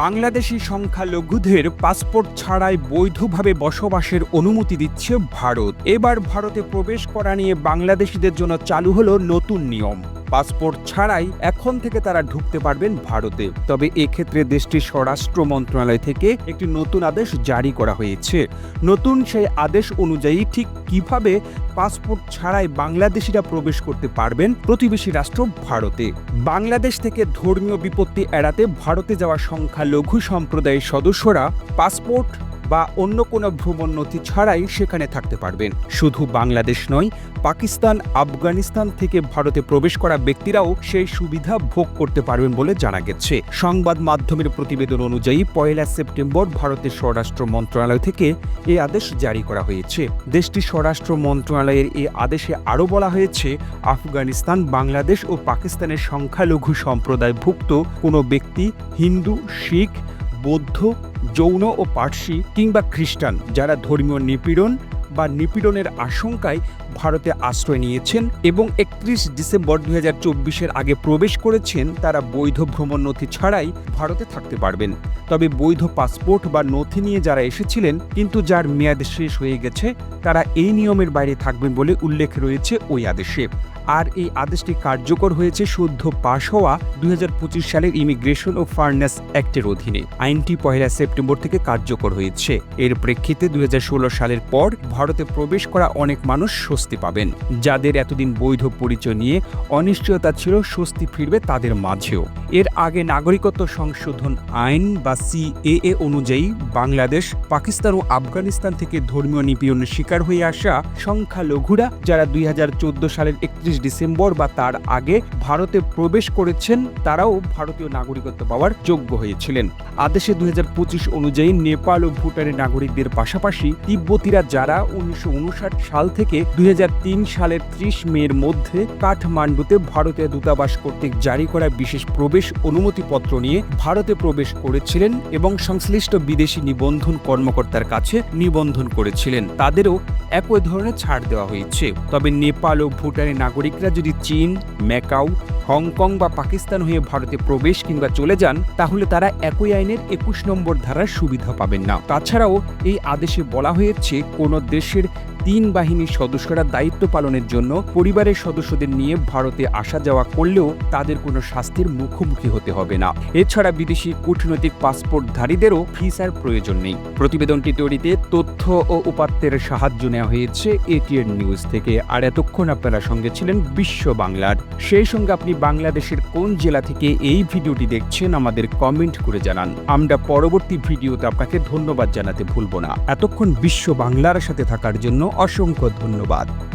বাংলাদেশি সংখ্যালঘুদের পাসপোর্ট ছাড়াই বৈধভাবে বসবাসের অনুমতি দিচ্ছে ভারত। এবার ভারতে প্রবেশ করা নিয়ে বাংলাদেশিদের জন্য চালু হলো নতুন নিয়ম। পাসপোর্ট ছাড়াই এখন থেকে তারা ঢুকতে পারবেন ভারতে। তবে এক্ষেত্রে দেশটির স্বরাষ্ট্র মন্ত্রণালয় থেকে একটি নতুন আদেশ জারি করা হয়েছে। নতুন সেই আদেশ অনুযায়ী ঠিক কীভাবে পাসপোর্ট ছাড়াই বাংলাদেশিরা প্রবেশ করতে পারবেন প্রতিবেশী রাষ্ট্র ভারতে। বাংলাদেশ থেকে ধর্মীয় বিপত্তি এড়াতে ভারতে যাওয়া সংখ্যালঘু সম্প্রদায়ের সদস্যরা পাসপোর্ট বা অন্য কোনো ভ্রমণ নথি ছাড়াই সেখানে থাকতে পারবেন। শুধু বাংলাদেশ নয়, পাকিস্তান, আফগানিস্তান থেকে ভারতে প্রবেশ করা ব্যক্তিরাও সেই সুবিধা ভোগ করতে পারবেন বলে জানা গেছে। সংবাদ মাধ্যমের প্রতিবেদন অনুযায়ী পয়লা সেপ্টেম্বর ভারতের স্বরাষ্ট্র মন্ত্রণালয় থেকে এই আদেশ জারি করা হয়েছে। দেশটির স্বরাষ্ট্র মন্ত্রণালয়ের এই আদেশে আরও বলা হয়েছে, আফগানিস্তান, বাংলাদেশ ও পাকিস্তানের সংখ্যালঘু সম্প্রদায়ভুক্ত কোনো ব্যক্তি হিন্দু, শিখ, বৌদ্ধ যৌন ও পার্সি কিংবা খ্রিস্টান যারা ধর্মীয় নিপীড়ন বা নিপীড়নের আশঙ্কায় ভারতে আশ্রয় নিয়েছেন এবং একত্রিশ ডিসেম্বর দু হাজার আগে প্রবেশ করেছেন, তারা বৈধ ভ্রমণ নথি ছাড়াই ভারতে থাকতে পারবেন। তবে বৈধ পাসপোর্ট বা নথি নিয়ে যারা এসেছিলেন, কিন্তু যার মেয়াদ শেষ হয়ে গেছে, তারা এই নিয়মের বাইরে থাকবেন বলে উল্লেখ রয়েছে ওই আদেশে। আর এই আদেশটি কার্যকর হয়েছে সদ্য পাশ হওয়া দু হাজার পঁচিশ সালের ইমিগ্রেশন ও ফার্নেস অ্যাক্টের অধীনে। আইনটি পহেলা সেপ্টেম্বর থেকে কার্যকর হয়েছে। এর প্রেক্ষিতে দু হাজার ষোলো সালের পর ভারতে প্রবেশ করা অনেক মানুষ স্বস্তি পাবেন। যাদের এতদিন বৈধ পরিচয় নিয়ে অনিশ্চয়তা ছিল, স্বস্তি ফিরবে তাদের মাঝেও। এর আগে নাগরিকত্ব সংশোধন আইন বা সিএএ অনুযায়ী বাংলাদেশ, পাকিস্তান ও আফগানিস্তান থেকে ধর্মীয় নিপীড়নের শিকার হয়ে আসা সংখ্যালঘুরা, যারা দুই হাজার চোদ্দ সালের একত্রিশ ডিসেম্বর বা তার আগে ভারতে প্রবেশ করেছেন, তারাও ভারতীয় নাগরিকত্ব পাওয়ার যোগ্য হয়েছিলেন। আদেশে দুই অনুযায়ী নেপাল ও ভুটানের নাগরিকদের পাশাপাশি তিব্বতীরা যারা উনিশশো সাল থেকে দুই সালের ত্রিশ মের মধ্যে কাঠমান্ডুতে ভারতীয় দূতাবাস কর্তৃক জারি করা বিশেষ প্রবেশ অনুমতিপত্র নিয়ে ভারতে প্রবেশ করেছিলেন এবং সংশ্লিষ্ট বিদেশি নিবন্ধন কর্মকর্তার কাছে নিবন্ধন করেছিলেন। তাদেরও একই ধরনের ছাড় দেওয়া হয়েছে। তবে নেপাল ও ভুটানের নাগরিকরা যদি চীন ম্যাকাউ হংকং বা পাকিস্তান হয়ে ভারতে প্রবেশ কিংবা চলে যান, তাহলে তারা একই আইনের একুশ নম্বর ধারার সুবিধা পাবেন না। তাছাড়াও এই আদেশে বলা হয়েছে, কোনো দেশের তিন বাহিনীর সদস্যরা দায়িত্ব পালনের জন্য পরিবারের সদস্যদের নিয়ে ভারতে আসা যাওয়া করলেও তাদের কোনো শাস্তির মুখোমুখি হতে হবে না। এছাড়া বিদেশি কূটনৈতিক পাসপোর্টধারীদেরও ভিসার প্রয়োজন নেই। প্রতিবেদনটি তৈরিতে তথ্য ও উপাত্তের সাহায্য নেওয়া হয়েছে এটিএন নিউজ থেকে। আর এতক্ষণ আপনারা সঙ্গে ছিলেন বিশ্ব বাংলার। সেই সঙ্গে আপনি বাংলাদেশের কোন জেলা থেকে এই ভিডিওটি দেখছেন আমাদের কমেন্ট করে জানান। আমরা পরবর্তী ভিডিওতে আপনাকে ধন্যবাদ জানাতে ভুলব না। এতক্ষণ বিশ্ব বাংলার সাথে থাকার জন্য অসংখ্য ধন্যবাদ।